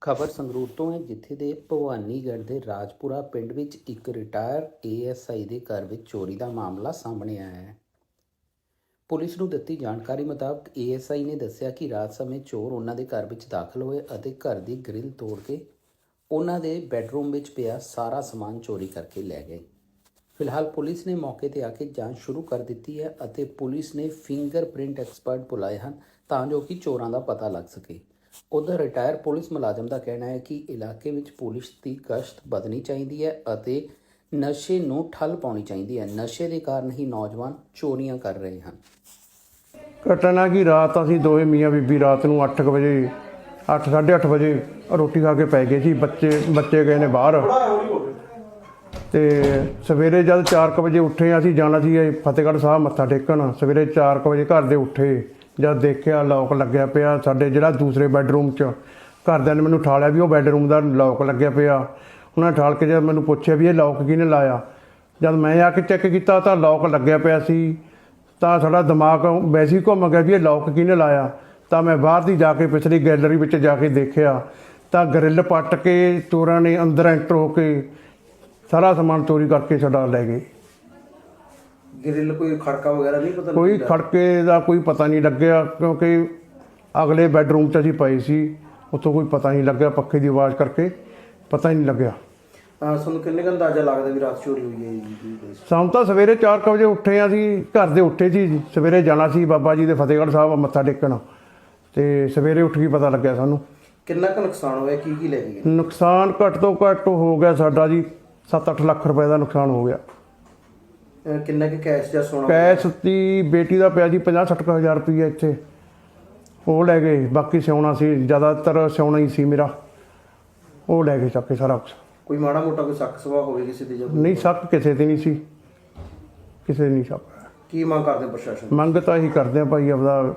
ਖਬਰ ਸੰਗਰੂਰ ਤੋਂ ਹੈ, ਜਿੱਥੇ ਦੇ ਭਵਾਨੀਗੜ੍ਹ ਦੇ ਰਾਜਪੁਰਾ ਪਿੰਡ ਵਿੱਚ ਇੱਕ ਰਿਟਾਇਰ ਏਐਸਆਈ ਦੇ ਘਰ ਵਿੱਚ ਚੋਰੀ ਦਾ ਮਾਮਲਾ ਸਾਹਮਣੇ ਆਇਆ ਹੈ। ਪੁਲਿਸ ਨੂੰ ਦਿੱਤੀ ਜਾਣਕਾਰੀ ਮੁਤਾਬਕ ਏਐਸਆਈ ਨੇ ਦੱਸਿਆ ਕਿ ਰਾਤ ਸਮੇਂ ਚੋਰ ਉਹਨਾਂ ਦੇ ਘਰ ਵਿੱਚ ਦਾਖਲ ਹੋਏ ਅਤੇ ਘਰ ਦੀ ਗ੍ਰਿਲ ਤੋੜ ਕੇ ਉਹਨਾਂ ਦੇ ਬੈੱਡਰੂਮ ਵਿੱਚ ਪਿਆ ਸਾਰਾ ਸਮਾਨ ਚੋਰੀ ਕਰਕੇ ਲੈ ਗਏ। ਫਿਲਹਾਲ ਪੁਲਿਸ ਨੇ ਮੌਕੇ ਤੇ ਆ ਕੇ ਜਾਂਚ ਸ਼ੁਰੂ ਕਰ ਦਿੱਤੀ ਹੈ ਅਤੇ ਪੁਲਿਸ ਨੇ ਫਿੰਗਰਪ੍ਰਿੰਟ ਐਕਸਪਰਟ ਬੁਲਾਏ ਹਨ ਤਾਂ ਜੋ ਕਿ ਚੋਰਾਂ ਦਾ ਪਤਾ ਲੱਗ ਸਕੇ। ਉਧਰ ਰਿਟਾਇਰ ਪੁਲਿਸ ਮੁਲਾਜ਼ਮ ਦਾ ਕਹਿਣਾ ਹੈ ਕਿ ਇਲਾਕੇ ਵਿੱਚ ਪੁਲਿਸ ਦੀ ਗਸ਼ਤ ਵਧਣੀ ਚਾਹੀਦੀ ਹੈ ਅਤੇ ਨਸ਼ੇ ਨੂੰ ਠੱਲ ਪਾਉਣੀ ਚਾਹੀਦੀ ਹੈ। ਨਸ਼ੇ ਦੇ ਕਾਰਨ ਹੀ ਨੌਜਵਾਨ ਚੋਰੀਆਂ ਕਰ ਰਹੇ ਹਨ। ਘਟਨਾ ਕੀ? ਰਾਤ ਅਸੀਂ ਦੋਵੇਂ ਮੀਆਂ ਬੀਬੀ ਰਾਤ ਨੂੰ 8 ਵਜੇ 8:30 ਵਜੇ ਰੋਟੀ ਖਾ ਕੇ ਪੈ ਗਏ ਸੀ। ਬੱਚੇ ਬੱਚੇ ਗਏ ਨੇ ਬਾਹਰ। ਤੇ ਸਵੇਰੇ ਜਦ 4 ਵਜੇ ਉੱਠੇ ਅਸੀਂ, ਜਾਣਾ ਸੀ ਫਤਿਹਗੜ੍ਹ ਸਾਹਿਬ, ਮੱਥਾ ਟੇਕਣ। ਸਵੇਰੇ 4 ਵਜੇ ਘਰ ਦੇ ਉੱਠੇ। ਜਦ ਦੇਖਿਆ ਲੌਕ ਲੱਗਿਆ ਪਿਆ ਸਾਡੇ ਜਿਹੜਾ ਦੂਸਰੇ ਬੈੱਡਰੂਮ 'ਚ, ਘਰਦਿਆਂ ਨੇ ਮੈਨੂੰ ਠਾਲਿਆ ਵੀ ਉਹ ਬੈੱਡਰੂਮ ਦਾ ਲੌਕ ਲੱਗਿਆ ਪਿਆ। ਉਹਨਾਂ ਠਾਲ ਕੇ ਜਦ ਮੈਨੂੰ ਪੁੱਛਿਆ ਵੀ ਇਹ ਲੌਕ ਕਿਹਨੇ ਲਾਇਆ? ਜਦ ਮੈਂ ਆ ਕੇ ਚੈੱਕ ਕੀਤਾ ਤਾਂ ਲੌਕ ਲੱਗਿਆ ਪਿਆ ਸੀ। ਤਾਂ ਸਾਡਾ ਦਿਮਾਗ ਵੈਸੇ ਘੁੰਮ ਗਿਆ ਵੀ ਇਹ ਲੌਕ ਕਿਹਨੇ ਲਾਇਆ? ਤਾਂ ਮੈਂ ਬਾਹਰ ਦੀ ਜਾ ਕੇ ਪਿਛਲੀ ਗੈਲਰੀ ਵਿੱਚ ਜਾ ਕੇ ਦੇਖਿਆ। ਤਾਂ ਗਰਿੱਲ ਪੱਟ ਕੇ ਚੋਰਾਂ ਨੇ ਅੰਦਰ ਐਂਟਰ ਹੋ ਕੇ ਸਾਰਾ ਸਮਾਨ ਚੋਰੀ ਕਰਕੇ ਸਾਡਾ ਲੈ ਗਏ। ਗ੍ਰਿਲ ਕੋਈ ਖੜਕਾ ਵਗੈਰਾ ਨਹੀਂ ਪਤਾ ਕੋਈ ਖੜਕੇ ਦਾ ਕੋਈ ਪਤਾ ਨਹੀਂ ਲੱਗਿਆ ਕਿਉਂਕਿ ਅਗਲੇ ਬੈੱਡਰੂਮ 'ਚ ਅਸੀਂ ਪਏ ਸੀ ਉੱਥੋਂ ਕੋਈ ਪਤਾ ਨਹੀਂ ਲੱਗਿਆ ਪੱਖੇ ਦੀ ਆਵਾਜ਼ ਕਰਕੇ ਪਤਾ ਹੀ ਨਹੀਂ ਲੱਗਿਆ। ਹਾਂ ਤੁਹਾਨੂੰ ਕਿੰਨੇ ਕੁ ਅੰਦਾਜ਼ਾ ਲੱਗਦਾ ਵੀ ਰਾਤ ਚੋਰੀ ਹੋਈ ਹੈ ਜੀ ਜੀ ਸ਼ਾਮ ਤਾਂ ਸਵੇਰੇ 4 ਵਜੇ ਉੱਠੇ ਹਾਂ ਅਸੀਂ ਘਰ ਦੇ ਉੱਠੇ ਸੀ ਜੀ। ਸਵੇਰੇ ਜਾਣਾ ਸੀ ਬਾਬਾ ਜੀ ਦੇ ਫਤਿਹਗੜ੍ਹ ਸਾਹਿਬ ਮੱਥਾ ਟੇਕਣ। ਤੇ ਸਵੇਰੇ ਉੱਠ ਕੇ ਪਤਾ ਲੱਗਿਆ ਸਾਨੂੰ। ਕਿੰਨਾ ਕੁ ਨੁਕਸਾਨ ਹੋਇਆ ਕੀ ਕੀ ਲੈ ਗਏ? ਨੁਕਸਾਨ ਘੱਟ ਤੋਂ ਘੱਟ ਹੋ ਗਿਆ ਸਾਡਾ ਜੀ 7-8 ਲੱਖ ਰੁਪਏ ਦਾ ਨੁਕਸਾਨ ਹੋ ਗਿਆ। ਅਹ ਕਿੰਨਾ ਕੁ ਕੈਸ਼ ਜਾਂ ਸੋਨਾ ਕੈਸ਼ ਦੀ ਬੇਟੀ ਦਾ ਪਿਆ ਜੀ 50-60 ਹਜ਼ਾਰ ਰੁਪਏ ਇੱਥੇ। ਉਹ ਲੈ ਗਏ ਬਾਕੀ ਸਿਉਣਾ ਸੀ ਜ਼ਿਆਦਾਤਰ ਸਿਉਣਾ ਹੀ ਸੀ ਮੇਰਾ। ਉਹ ਲੈ ਗਏ ਚੱਕ ਕੇ ਸਾਰਾ ਕੁਛ। ਕੋਈ ਮਾੜਾ ਮੋਟਾ ਕੋਈ ਸ਼ੱਕ ਸਵਾ ਹੋਵੇ ਕਿਸੇ ਦੇ ਜਾਂ ਕੋਈ? ਨਹੀਂ ਸ਼ੱਕ ਕਿਸੇ ਤੇ ਨਹੀਂ ਸੀ। ਕਿਸੇ ਤੇ ਨਹੀਂ ਸ਼ੱਕ। ਕੀ ਮੰਗ ਕਰਦੇ ਪ੍ਰਸ਼ਾਸਨ ਮੰਗ ਤਾਂ ਇਹੀ ਕਰਦੇ ਆ ਭਾਈ ਆਪਦਾ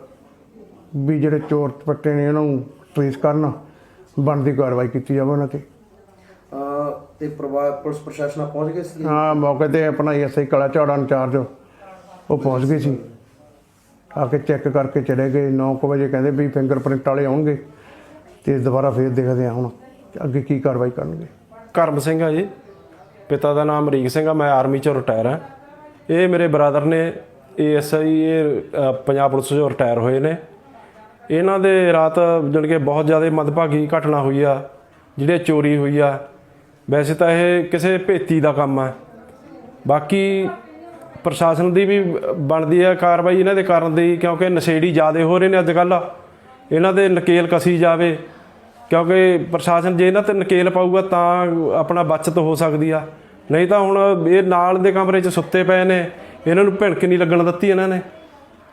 ਵੀ ਜਿਹੜੇ ਚੋਰ ਪੱਟੇ ਨੇ ਇਹਨਾਂ ਨੂੰ ਟ੍ਰੇਸ ਕਰਨ ਬਣਦੀ ਕਾਰਵਾਈ ਕੀਤੀ ਜਾਵੇ ਉਹਨਾਂ ਤੇ। ਤੇ ਪਰਿਵਾਰ ਪੁਲਿਸ ਪ੍ਰਸ਼ਾਸਨ ਪਹੁੰਚ ਗਏ ਸੀ? ਹਾਂ ਮੌਕੇ ਤੇ ਆਪਣਾ ਐਸਆਈ ਕਲਾ ਝਾੜਾ ਇੰਚਾਰਜ ਉਹ ਪਹੁੰਚ ਗਏ ਸੀ। ਆ ਕੇ ਚੈੱਕ ਕਰਕੇ ਚਲੇ ਗਏ। 9 ਵਜੇ ਕਹਿੰਦੇ ਵੀ ਫਿੰਗਰਪ੍ਰਿੰਟ ਵਾਲੇ ਆਉਣਗੇ ਤੇ ਦੁਬਾਰਾ ਫੇਰ ਦੇਖਦੇ ਆ ਹੁਣ ਅੱਗੇ ਕੀ ਕਾਰਵਾਈ ਕਰਨਗੇ। ਕਰਮ ਸਿੰਘ ਆ ਜੀ। ਪਿਤਾ ਦਾ ਨਾਮ ਅਮਰੀਕ ਸਿੰਘ ਆ ਮੈਂ ਆਰਮੀ ਚੋਂ ਰਿਟਾਇਰ ਆ। ਇਹ ਮੇਰੇ ਬ੍ਰਦਰ ਨੇ ਏਐਸਆਈ ਇਹ ਪੰਜਾਬ ਪੁਲਿਸ ਚੋਂ ਰਿਟਾਇਰ ਹੋਏ ਨੇ। ਇਹਨਾਂ ਦੇ ਰਾਤ ਜਾਣੀ ਕਿ ਬਹੁਤ ਜ਼ਿਆਦਾ ਮੰਦਭਾਗੀ ਘਟਨਾ ਹੋਈ ਆ ਜਿਹੜੇ ਚੋਰੀ ਹੋਈ ਆ। ਵੈਸੇ ਤਾਂ ਇਹ ਕਿਸੇ ਭੇਤੀ ਦਾ ਕੰਮ ਹੈ ਬਾਕੀ ਪ੍ਰਸ਼ਾਸਨ ਦੀ ਵੀ ਬਣਦੀ ਹੈ ਕਾਰਵਾਈ ਇਹਨਾਂ ਦੇ ਕਰਨ ਦੀ, ਕਿਉਂਕਿ ਨਸ਼ੇੜੀ ਜ਼ਿਆਦੇ ਹੋ ਰਹੇ ਨੇ ਅੱਜ ਕੱਲ ਇਹਨਾਂ ਦੇ ਨਕੇਲ ਕਸੀ ਜਾਵੇ, ਕਿਉਂਕਿ ਪ੍ਰਸ਼ਾਸਨ ਜੇ ਇਹਨਾਂ ਤੇ ਨਕੇਲ ਪਾਊਗਾ ਤਾਂ ਆਪਣਾ ਬਚਤ ਹੋ ਸਕਦੀ ਆ। ਨਹੀਂ ਤਾਂ ਹੁਣ ਇਹ ਨਾਲ ਦੇ ਕਮਰੇ 'ਚ ਸੁੱਤੇ ਪਏ ਨੇ, ਇਹਨਾਂ ਨੂੰ ਭਿਣਕ ਨਹੀਂ ਲੱਗਣ ਦਿੱਤੀ ਇਹਨਾਂ ਨੇ।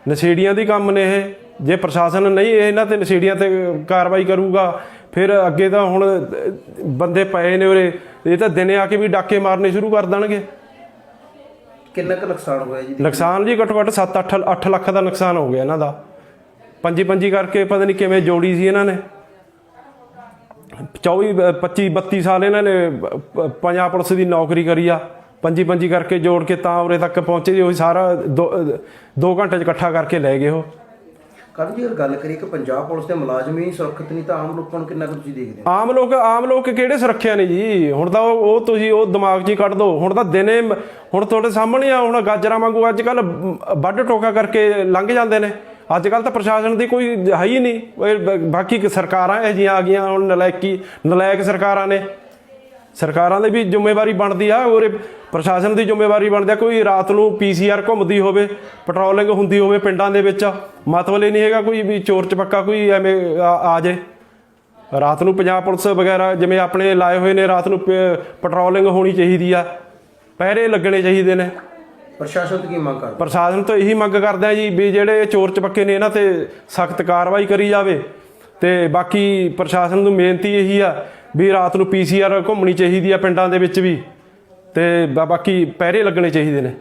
ਨਸ਼ੇੜੀਆਂ ਦੀ ਕੰਮ ਨੇ ਇਹ। ਜੇ ਪ੍ਰਸ਼ਾਸਨ ਨਹੀਂ ਇਹਨਾਂ ਤੇ ਨਸ਼ੇੜੀਆਂ ਤੇ ਕਾਰਵਾਈ ਕਰੂਗਾ ਫਿਰ ਅੱਗੇ ਤਾਂ ਹੁਣ ਬੰਦੇ ਪਏ ਨੇ ਉਰੇ। ਇਹ ਤਾਂ ਦਿਨੇ ਆ ਕੇ ਵੀ ਡਾਕੇ ਮਾਰਨੇ ਸ਼ੁਰੂ ਕਰ ਦੇਣਗੇ। ਕਿੰਨਾ ਕੁ ਨੁਕਸਾਨ ਹੋਇਆ ਜੀ? ਨੁਕਸਾਨ ਜੀ ਘੱਟੋ ਘੱਟ 7 8 8 ਲੱਖ ਦਾ ਨੁਕਸਾਨ ਹੋ ਗਿਆ ਇਹਨਾਂ ਦਾ। ਪੰਜੀ ਪੰਜੀ ਕਰਕੇ ਪਤਾ ਨਹੀਂ ਕਿਵੇਂ ਜੋੜੀ ਸੀ ਇਹਨਾਂ ਨੇ। 24 25 32 ਸਾਲ ਇਹਨਾਂ ਨੇ ਪੰਜਾਬ ਪੁਲਿਸ ਦੀ ਨੌਕਰੀ ਕਰੀ ਆ। ਪੰਜੀ ਪੰਜੀ ਕਰਕੇ ਜੋੜ ਕੇ ਤਾਂ ਉਰੇ ਤੱਕ ਪਹੁੰਚੇ ਜੀ। ਉਹ ਸਾਰਾ 2 ਘੰਟੇ ਚ ਇਕੱਠਾ ਕਰਕੇ ਲੈ ਗਏ ਉਹ। ਕੱਲ ਜੀ ਅਗਰ ਗੱਲ ਕਰੀਏ ਕਿ ਪੰਜਾਬ ਪੁਲਿਸ ਦੇ ਮੁਲਾਜ਼ਮ ਹੀ ਸੁਰੱਖਿਅਤ ਨਹੀਂ ਤਾਂ ਆਮ ਲੋਕਾਂ ਨੂੰ ਕਿੰਨਾ ਕੁ ਤੁਸੀਂ ਦੇਖਦੇ ਹੋ? ਆਮ ਲੋਕ ਆਮ ਲੋਕ ਕਿਹੜੇ ਸੁਰੱਖਿਆ ਨੇ ਜੀ? ਹੁਣ ਤਾਂ ਉਹ ਤੁਸੀਂ ਉਹ ਦਿਮਾਗ 'ਚ ਹੀ ਕੱਢ ਦੋ ਹੁਣ ਤਾਂ ਦਿਨੇ ਹੁਣ ਤੁਹਾਡੇ ਸਾਹਮਣੇ ਆ, ਹੁਣ ਗਾਜਰਾਂ ਵਾਂਗੂ ਅੱਜ ਕੱਲ ਵੱਡ ਟੋਕਾ ਕਰਕੇ ਲੰਘ ਜਾਂਦੇ ਨੇ। ਅੱਜ ਕੱਲ ਤਾਂ ਪ੍ਰਸ਼ਾਸਨ ਦੀ ਕੋਈ ਹੈ ਹੀ ਨਹੀਂ। ਬਾਕੀ ਸਰਕਾਰਾਂ ਇਹ ਜੀਆਂ ਆ ਗਈਆਂ, ਹੁਣ ਨਲਾਇਕੀ ਨਲਾਇਕ ਸਰਕਾਰਾਂ ਨੇ। ਸਰਕਾਰਾਂ ਦੀ ਵੀ ਜ਼ਿੰਮੇਵਾਰੀ ਬਣਦੀ ਆ ਔਰ ਪ੍ਰਸ਼ਾਸਨ ਦੀ ਜ਼ਿੰਮੇਵਾਰੀ ਬਣਦੀ ਆ ਕੋਈ ਰਾਤ ਨੂੰ ਪੀਸੀਆਰ ਘੁੰਮਦੀ ਹੋਵੇ ਪੈਟਰੋਲਿੰਗ ਹੁੰਦੀ ਹੋਵੇ ਪਿੰਡਾਂ ਦੇ ਵਿੱਚ ਮਤਲਬ ਇਹ ਨਹੀਂ ਹੈਗਾ ਕੋਈ ਵੀ ਚੋਰ ਚਪੱਕਾ ਕੋਈ ਐਵੇਂ ਆ ਜੇ। ਰਾਤ ਨੂੰ ਪੰਜਾਬ ਪੁਲਿਸ ਵਗੈਰਾ ਜਿਵੇਂ ਆਪਣੇ ਲਾਏ ਹੋਏ ਨੇ ਰਾਤ ਨੂੰ ਪੈਟਰੋਲਿੰਗ ਹੋਣੀ ਚਾਹੀਦੀ ਆ ਪਹਿਰੇ ਲੱਗਣੇ ਚਾਹੀਦੇ ਨੇ। ਪ੍ਰਸ਼ਾਸਨ ਤੋਂ ਕੀ ਮੰਗ ਕਰਦੇ? ਪ੍ਰਸ਼ਾਸਨ ਤੋਂ ਇਹੀ ਮੰਗ ਕਰਦੇ ਆ ਜੀ ਵੀ ਜਿਹੜੇ ਚੋਰ ਚਪੱਕੇ ਨੇ ਇਹਨਾਂ ਤੇ ਸਖਤ ਕਾਰਵਾਈ ਕਰੀ ਜਾਵੇ। ਤੇ ਬਾਕੀ ਪ੍ਰਸ਼ਾਸਨ ਨੂੰ ਬੇਨਤੀ ਇਹੀ ਆ ਵੀ ਰਾਤ ਨੂੰ ਪੀਸੀਆਰ ਘੁੰਮਣੀ ਚਾਹੀਦੀ ਆ ਪਿੰਡਾਂ ਦੇ ਵਿੱਚ ਵੀ। ਤੇ ਬਾ- ਬਾਕੀ ਪਹਿਰੇ ਲੱਗਣੇ ਚਾਹੀਦੇ ਨੇ।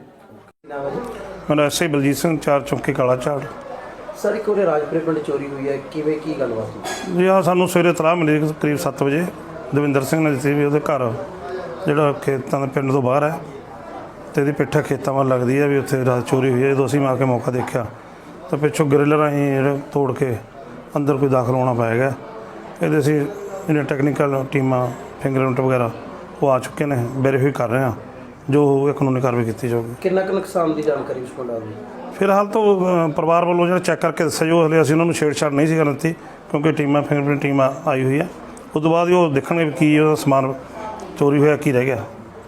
ਨਾਮ ਹੈ ਜੀ ਮੇਰਾ ਐਸਏ ਬਲਜੀਤ ਸਿੰਘ ਚਾਰ ਚੌਂਕੀ ਕਾਲਾ ਝਾੜ। ਸਰ ਇੱਕ ਉਹਦੇ ਰਾਜਪੁਰੇ ਪਿੰਡ ਚੋਰੀ ਹੋਈ ਹੈ ਕਿਵੇਂ ਕੀ ਗੱਲਬਾਤ ਹੋਈ? ਜੀ ਹਾਂ ਸਾਨੂੰ ਸਵੇਰੇ ਤਲਾਹ ਮਿਲੀ ਕਰੀਬ 7 ਵਜੇ। ਦਵਿੰਦਰ ਸਿੰਘ ਨੇ ਦਿੱਤੀ ਵੀ ਉਹਦੇ ਘਰ ਜਿਹੜਾ ਖੇਤਾਂ ਦੇ ਪਿੰਡ ਤੋਂ ਬਾਹਰ ਹੈ ਤੇ ਇਹਦੀ ਪਿੱਠਾ ਖੇਤਾਂ ਵੱਲ ਲੱਗਦੀ ਹੈ ਵੀ ਉੱਥੇ ਰਾਤ ਚੋਰੀ ਹੋਈ ਹੈ। ਜਦੋਂ ਅਸੀਂ ਮਾ ਕੇ ਮੌਕਾ ਦੇਖਿਆ ਤਾਂ ਪਿੱਛੋਂ ਗ੍ਰਿਲ ਰਾਹੀਂ ਜਿਹੜਾ ਤੋੜ ਕੇ ਅੰਦਰ ਕੋਈ ਦਾਖਲ ਹੋਣਾ ਪਏਗਾ ਇਹਦੇ ਅਸੀਂ ਜਿਹੜੀਆਂ ਟੈਕਨੀਕਲ ਟੀਮਾਂ ਫਿੰਗਰਪ੍ਰਿੰਟ ਵਗੈਰਾ ਉਹ ਆ ਚੁੱਕੇ ਨੇ ਵੈਰੀਫਾਈ ਕਰ ਰਹੇ ਹਾਂ। ਜੋ ਹੋਊਗਾ ਕਾਨੂੰਨੀ ਕਾਰਵਾਈ ਕੀਤੀ ਜਾਊਗੀ। ਕਿੰਨਾ ਕੁ ਨੁਕਸਾਨ ਦੀ ਜਾਣਕਾਰੀ ਉਸ ਕੋਲ ਆ ਰਹੀ ਫਿਲਹਾਲ ਤਾਂ ਪਰਿਵਾਰ ਵੱਲੋਂ ਜਿਹੜਾ ਚੈੱਕ ਕਰਕੇ ਦੱਸਿਆ ਜੋ ਹਲੇ ਅਸੀਂ ਉਹਨਾਂ ਨੂੰ ਛੇੜਛਾੜ ਨਹੀਂ ਸੀ ਕਰਨ ਦਿੱਤੀ ਕਿਉਂਕਿ ਟੀਮਾਂ ਫਿੰਗਰਪ੍ਰਿੰਟ ਟੀਮ ਆ- ਆਈ ਹੋਈ ਆ। ਉਸ ਤੋਂ ਬਾਅਦ ਹੀ ਉਹ ਦੇਖਣਗੇ ਵੀ ਕੀ ਉਹਦਾ ਸਮਾਨ ਚੋਰੀ ਹੋਇਆ ਕੀ ਰਹਿ ਗਿਆ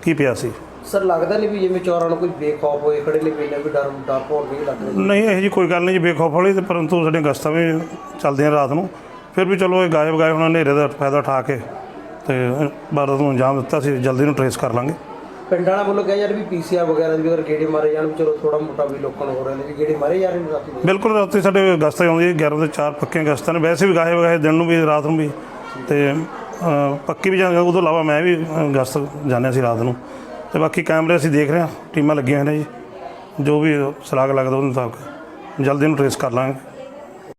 ਕੀ ਪਿਆ ਸੀ। ਸਰ ਲੱਗਦਾ ਨਹੀਂ ਵੀ ਜਿਵੇਂ ਚੋਰਾਂ ਨੂੰ ਕੋਈ ਬੇਖੌਫ ਹੋਏ ਖੜੇ ਨੇ ਨਾ ਕੋਈ ਡਰ ਡਰ ਭੌਰ ਨਹੀਂ ਲੱਗ ਰਿਹਾ। ਨਹੀਂ ਇਹੋ ਜੀ ਕੋਈ ਗੱਲ ਨਹੀਂ ਜੀ ਬੇਖੌਫ ਵਾਲੀ ਤੇ ਪਰੰਤੂ ਸਾਡੀਆਂ ਗਸਤਾਂ ਵੀ ਚੱਲਦੀਆਂ ਰਾਤ ਨੂੰ। ਫਿਰ ਵੀ ਚਲੋ ਇਹ ਗਾਇਬ ਗਾਇਬ ਉਹਨਾਂ ਹਨੇਰੇ ਦਾ ਫਾਇਦਾ ਉਠਾ ਕੇ ਤੇ ਵਾਰਦਾਤ ਨੂੰ ਅੰਜਾਮ ਦਿੱਤਾ ਸੀ ਜਲਦੀ ਨੂੰ ਟਰੇਸ ਕਰ ਲਾਂਗੇ। ਪਿੰਡ ਵੱਲੋਂ ਕਿਹਾ ਯਾਰ ਵੀ ਪੀਸੀਆਰ ਵਗੈਰਾ ਦੀ ਵੀ ਅਗਰ ਗੇੜੇ ਮਾਰੇ ਜਾਣ ਵੀ ਚਲੋ ਥੋੜਾ ਮੋਟਾ ਵੀ ਲੋਕਾਂ ਨੂੰ ਹੋ ਰਿਹਾ ਨੇ ਵੀ ਗੇੜੇ ਮਾਰੇ ਨੇ ਰਾਤੀ। ਬਿਲਕੁਲ ਰਾਤੀ ਸਾਡੇ ਗਸਤਾਂ ਆਉਂਦੀ ਹੈ 11 ਤੋਂ 4 ਪੱਕੀਆਂ ਗਸਤਾਂ ਨੇ। ਵੈਸੇ ਵੀ ਗਾਇਬ ਗਾਇਬ ਦਿਨ ਨੂੰ ਵੀ ਰਾਤ ਨੂੰ ਵੀ। ਤੇ ਅ, ਪੱਕੀ ਵੀ ਜਾਂਦੇ ਉਹ ਤੋਂ ਇਲਾਵਾ ਮੈਂ ਵੀ ਅ, ਗਸਤ ਜਾਂਦੇ ਸੀ ਰਾਤ ਨੂੰ। ਤੇ ਬਾਕੀ ਕੈਮਰੇ ਅਸੀਂ ਦੇਖ ਰਹੇ ਹਾਂ ਟੀਮਾਂ ਲੱਗੀਆਂ ਹੋਈਆਂ ਨੇ ਜੀ। ਜੋ ਵੀ ਸਲਾਗ ਲੱਗਦਾ ਉਹਦੇ ਮੁਤਾਬਕ ਜਲਦੀ ਨੂੰ ਟਰੇਸ ਕਰ ਲਾਂਗੇ।